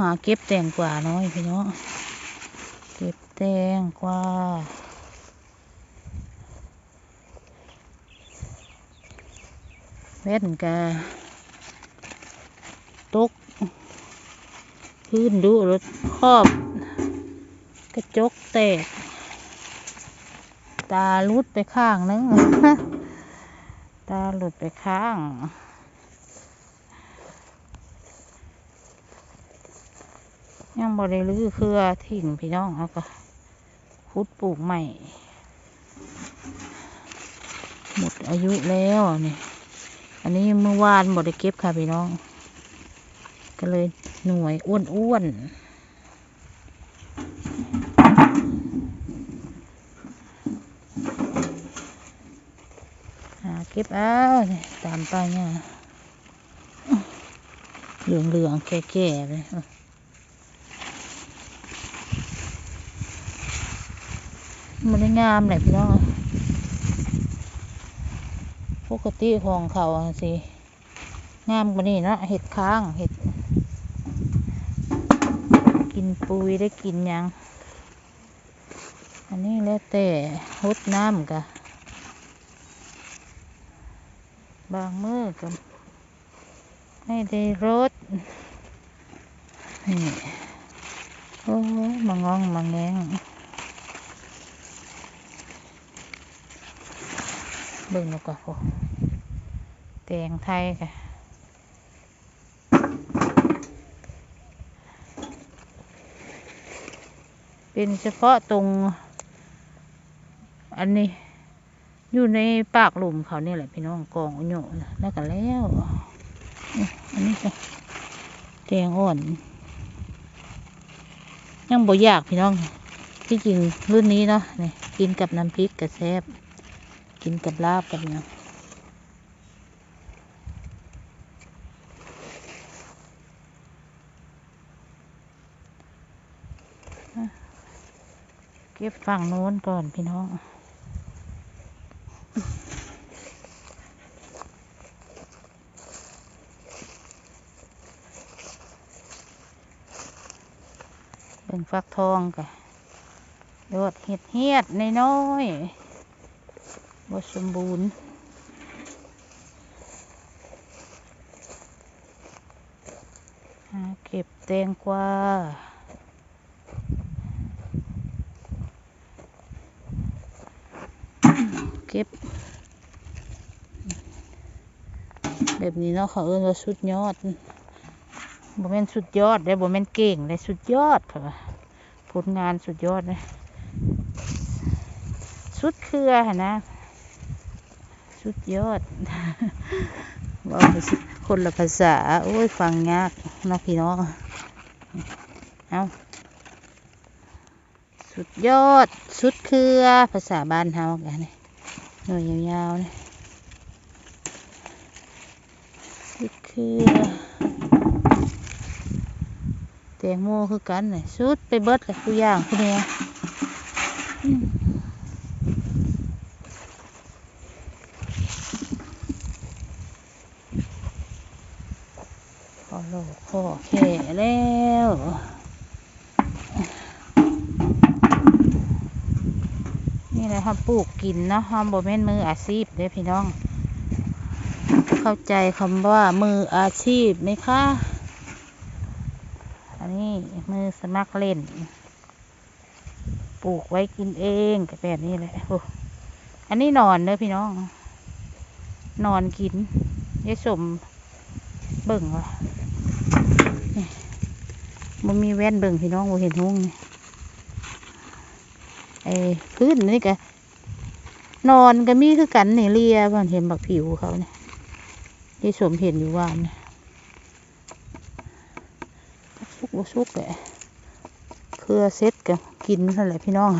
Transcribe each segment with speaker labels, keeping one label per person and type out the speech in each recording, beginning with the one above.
Speaker 1: หาเก็บแตงกว่าน้อยพี่น้องเก็บแตงกว่าแว่นกาตกพื้นดูรถครอบ กระจกแตก ตาลุดไปข้างนึง ตาหลุดไปข้าง ยังบริลือเครือถิ่งพี่น้องเขาก็คุดปลูกใหม่ หมดอายุแล้วนี่อันนี้เมื่อวานบริเก็บค่ะพี่น้อง ก็เลยหน่วยอ้วนๆหาเก็บเอาตามไปเนี่ยเหลืองๆแก่ๆเลย มันได้งามแหละพี่น้องปกติของเขาสิงามกว่านี้นะเห็ดค้างเห็ด กินปุยได้กินยังอันนี้แล้วแต่ฮดน้ำกะบางมือก็ไม่ได้รดนี่โอ้มางองมาแงง เบิ่งแล้วก็โอ้แตงไทยค่ะเป็นเฉพาะตรง อันนี้ อยู่ในปากหลุมเขาเนี่ยแหละพี่น้องกองอุโยแล้วก็แล้วอันนี้ก็แตงอ่อน ยังบ่อยากพี่น้องที่จริงรุ่นนี้เนาะนี่กินกับน้ำพริกกระแซบ กินกับลาบกับหยังอะเก็บฝั่งโน้นก่อนพี่น้องเป็นฟักทองกะโดดเห็ดเหียดน้อยๆ บสมบูรณ์หาเก็บแตงกวาเก็บ แบบนี้เนาะเขาเอิ้นว่าสุดยอดบ่แม่นสุดยอดได้บ่แม่นเก่งได้สุดยอดค่ะผลงานสุดยอดเลยสุดเครือหั่นนะ สุดยอดว่าคนละภาษา โอ้ย ฟังยากนาะพี่น้อง เอาสุดยอด สุดเครือภาษาบ้านเฮากันนี่หน่วยยาวๆนี่สุดเครือแตงโมคือกันนี่สุดไปเบิดเลยผู้ย่างผู้เนี้ยอืม พอโลกพอแค่แล้ว นี่แหละครับปลูกกินเนาะฮอมโบแม่นมืออาชีพเด้พี่น้อง เข้าใจคำว่ามืออาชีพไหมคะอันนี้มือสมัครเล่น ปลูกไว้กินเองแบบนี้แหละโอ้อันนี้นอนเด้อพี่น้อง นอนกินยายสมเบิ่งว่ะมันมีแว่นเบิ่งพี่น้องบ่เห็นหุ้งนี่ ไอ้พื้นนี่ก็นอนก็มีคือกันนี่เลียบ้านเห็นบักผิวเขาเนี่ยที่สมเห็นอยู่ว่านสุกบ่สุกแหละเครือเซ็ตก็กินนั่นแหละพี่น้อง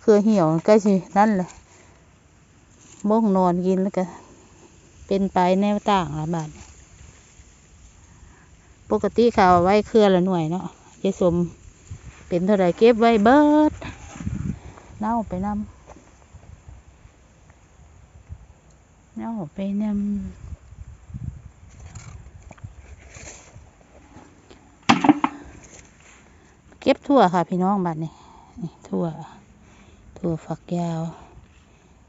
Speaker 1: เครือเหี่ยวใกล้สินั่นแหละบ้งนอนกินแล้วก็ เป็นไปแนวต่างละบาดปกติเขาเอาไว้เครือละหน่วยเนาะยายสมเป็นเท่าไรเก็บไว้เบิ เน่าไปนำเน่าไปนำก็บถั่วค่ะพี่น้องบัดนี้นี่ถั่วถั่วฝักยาว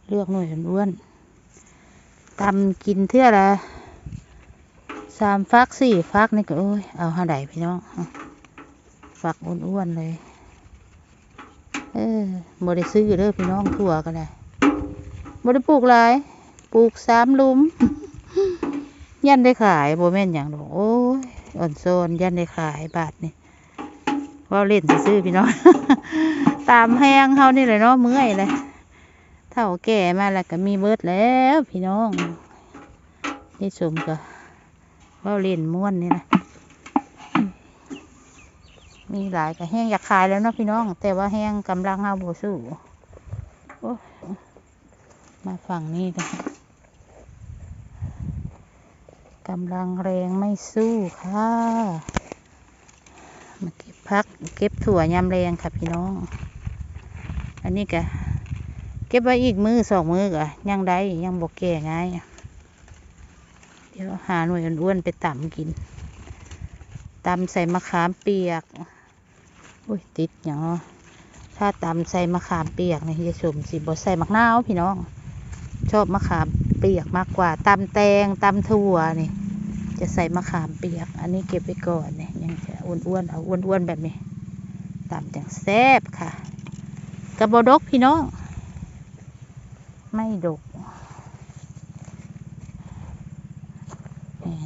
Speaker 1: เลือกหน่วยอ้วนตำกินเท่าละสามฟักสี่ฟักนี่ก็โอ้ยเอาหาใดพี่น้องเอาฝักอ้วนๆเลย ออบ่ได้ซื้อเด้อพี่น้องถั่วก็ได้บ่ได้ปลูกหลาย ปลูกสามลุม ยันได้ขายบ่แม่นอย่างดอกโอ้ยอ่อนโซนยันได้ขายบาทนี่ว่าเล่นซื้อพี่น้อง ตามแห้งเฮานี่เลยเนาะเมื่อยเลยเท่าแก่มาแล้วก็มีเบิดแล้วพี่น้องนี่สมก็ว่าเล่นม่วนนี่นะ มีหลายก็แห้งอยากขายแล้วเนาะพี่น้อง แต่ว่าแห้งกำลังเฮาโบสู้มาฝั่งนี้กันกำลังแรงไม่สู้ค่ะ มาเก็บพัก เก็บถั่วยำแรงค่ะพี่น้อง อันนี้กะเก็บไว้อีกมือสองมือกะยังได้ยังบกแก่ง่ายเดี๋ยวหาหน่วยอ้วนๆไปตำกินตำใส่มะขามเปียก อุ้ยติดอย่างเนาะถ้าตำใส่มะขามเปียกนี่จะสมสิบใส่มะนาวพี่น้อง ชอบมะขามเปียกมากกว่าตำแตงตำถั่วนี่ จะใส่มะขามเปียก อันนี้เก็บไว้ก่อนเนี่ยยังจะอ้วนๆเอาอ้วนๆแบบนี้ตำจังแซ่บค่ะ กระบดกพี่น้อง ไม่ดก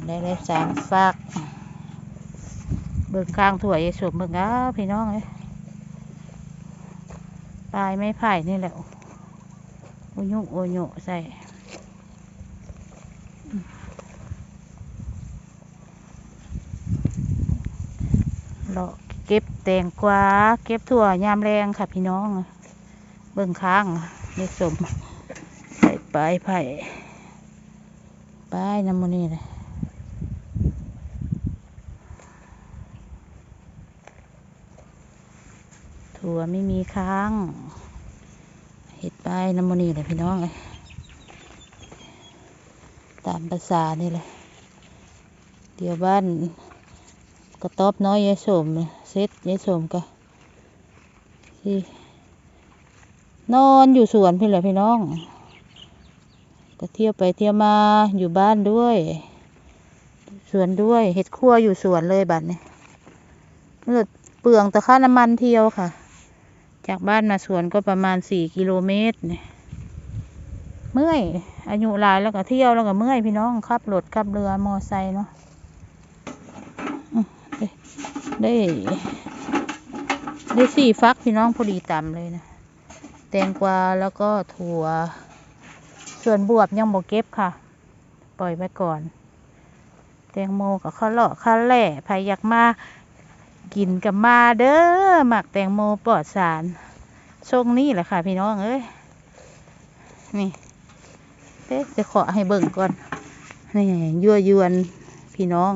Speaker 1: ได้ได้สามฟัก เบิ่งกลางถั่วยายสมเบิ่งอ้าพี่น้องเอ้ยปลายไม่ไผ่นี่แหละโอยุโอโยใส่เลาะเก็บแตงกวาเก็บถั่วยามแรงค่ะพี่น้อง เบิ่งค้างนี่สมใส่ปลายไผ่ปลายน้ำมันนี่เลย ถั่วไม่มีค้าง เห็ดปลายน้ำมันนี่เลยพี่น้องเลยตามภาษานี่เลยเดี๋ยวบ้านกระต๊อบน้อยยายสมเซ็ตยายสมก็ที่นอนอยู่สวนพี่แหละพี่น้อง ก็เที่ยวไปเที่ยวมาอยู่บ้านด้วย สวนด้วยเห็ดคั่วอยู่สวนเลยบัดนี้เลือดเปลืองแต่ค่าน้ำมันเที่ยวค่ะ จากบ้านมาสวนก็ประมาณสี่กิโลเมตรเนี่ยเมื่อย อายุหลายแล้วก็เที่ยวแล้วก็เมื่อยพี่น้องขับรถขับเรือมอไซค์เนาะได้ ได้สี่ฟักพี่น้องพอดีต่ำเลยนะแตงกวาแล้วก็ถั่ว ส่วนบวบยังบ่เก็บค่ะ ปล่อยไว้ก่อน แตงโมกับข้าวเลาะข้าวแหล่ใครอยากมา กินกับมาเด้อหมักแตงโมปลอดสารช่วงนี้แหละค่ะ พี่น้องเอ้ยนี่เอ๊ะจะขอให้เบิ่งก่อนนี่ยั่วยวนพี่น้อง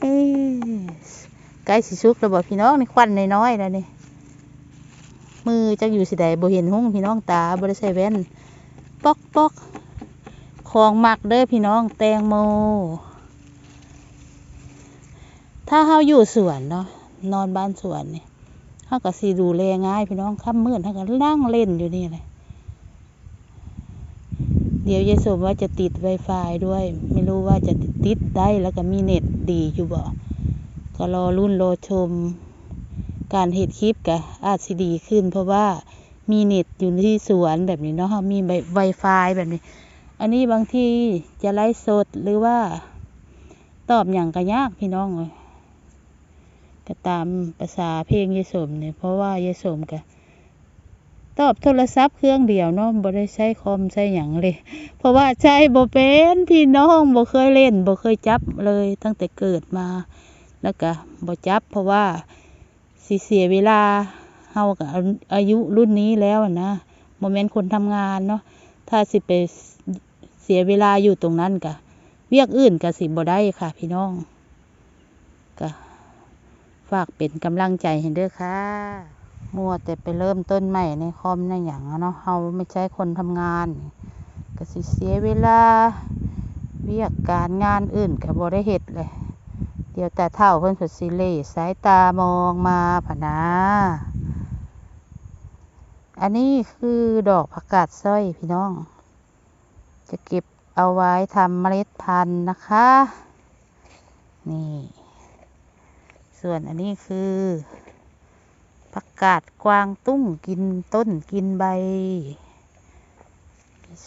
Speaker 1: เอ้ใกล้สิสุกแล้วบอกพี่น้องนี่ควันน้อยๆแล้วนี่มือจักอยู่สิใดบ่เห็นหุ้งพี่น้องตาบ่ได้ใส่แว่นปอกปอกของหมักเด้อพี่น้องแตงโม ถ้าเฮาอยู่สวนเนาะนอนบ้านสวนเนี่ยเฮาก็สิดูแลง่ายพี่น้องค่ำมืดเฮาก็นั่งเล่นอยู่นี่แหละเดี๋ยวยายสมว่าจะติด Wi-Fi ด้วย ไม่รู้ว่าจะติดได้แล้วก็มีเน็ตดีอยู่บ่ก็รอรุ่นรอชม การเห็ดคลิปกะอาจสิดีขึ้น เพราะว่ามีเน็ตอยู่ที่สวนแบบนี้เนาะมีไวไฟแบบนี้ อันนี้บางทีจะไลฟ์สดหรือว่า ตอบอย่างก็ยากพี่น้องเลย ก็ตามภาษาเพลงยายสมเนี่ยเพราะว่ายายสมกะตอบโทรศัพท์เครื่องเดียวเนาะบ่ได้ใช้คอมใช้หยังเลย เพราะว่าใช้บ่เป็นพี่น้องบ่เคยเล่นบ่เคยจับเลยตั้งแต่เกิดมา แล้วก็บ่จับ เพราะว่าสิเสียเวลาเฮากับอายุรุ่นนี้แล้วนะโมเมนต์คนทำงานเนาะถ้าสิไปเสียเวลาอยู่ตรงนั้นกะเวียกอื่นกะสิบ่ได้ค่ะ พี่น้อง ฝากเป็นกำลังใจให้เด้อค่ะ มัวแต่ไปเริ่มต้นใหม่ในคอมในอย่างเนาะเฮาไม่ใช่คนทำงาน ก็สิเสียเวลา เวียกการงานอื่นก็บ่ได้เฮ็ดเลย เดี๋ยวแตาเท่าเพิ่นผดสิเลสายตามองมาผนะอันนี้คือดอกผักกาดสร้อยพี่น้อง จะเก็บเอาไว้ทำเมล็ดพันธุ์นะคะ นี่ ส่วนอันนี้คือผักกาดกวางตุ้งกินต้นกินใบ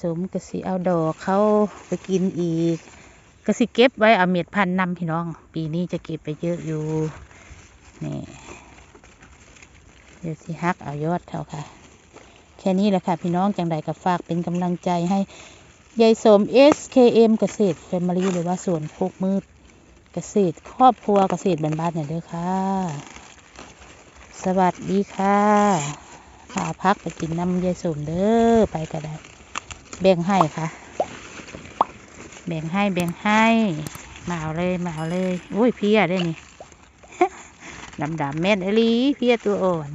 Speaker 1: สมกสิเอาดอกเขาไปกินอีกกสิเก็บไว้เอาเม็ดพันนำพี่น้อง ปีนี้จะเก็บไปเยอะอยู่นี่เดี๋ยวสิฮักเอายอดเขาค่ะ แค่นี้แหละค่ะ พี่น้องจังใดกับฝากเป็นกำลังใจให้ยายสม SKM เกษตร Family หรือว่าสวนโคกมืด เกษตรครอบครัวเกษตรบ้านๆเนี่ยเด้อค่ะ สวัสดีค่ะพาพักไปกินน้ำยายสมเด้อไปก็ได้ แบ่งให้ค่ะ แบ่งให้แบ่งให้มาเอาเลยมาเอาเลย อุ้ยเพียได้นี่ดำดำๆแม่นอหลีเพียตัวอ่อน